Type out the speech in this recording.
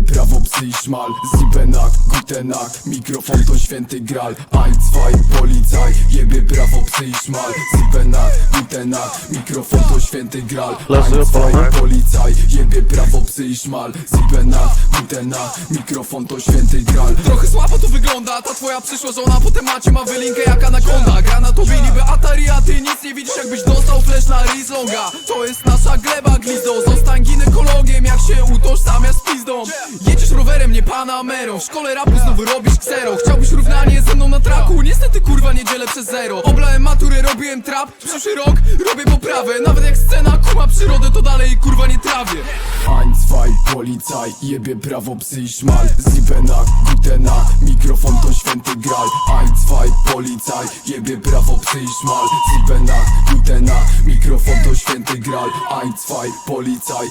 prawo psy i szmal. Ziebenak, gutenak, mikrofon to święty gral. Ein, zwei, policaj, jebie prawo psy i szmal. Ziebenak, gutenak, mikrofon to święty gral. Leży Ein, zwei, opalony. policaj, jebie prawo psy i szmal. Ziebenak, gutenak, mikrofon to święty gral. Trochę słabo to wygląda, ta twoja przyszła żona Po temacie ma wylinkę jak anakonda. Gra na tobie niby Atari, a ty nic nie widzisz jakbyś dostał flash na Rizlonga. To jest nasza gleba glizdo Panamerą W szkole rapu znowu robisz ksero Chciałbyś równanie ze mną na traku? Niestety kurwa niedzielę przez zero. Oblałem maturę, robiłem trap. Przyszły rok robię poprawę. Nawet jak scena kuma przyrodę to dalej kurwa nie trawię. Ein, zwei, policaj, jebie prawo psy i szmal. Ziebenak, gutenak, mikrofon to święty gral. Ein, zwei, policaj, jebie prawo psy i szmal. Ziebenak, gutenak, mikrofon to święty gral. Ein, zwei, policaj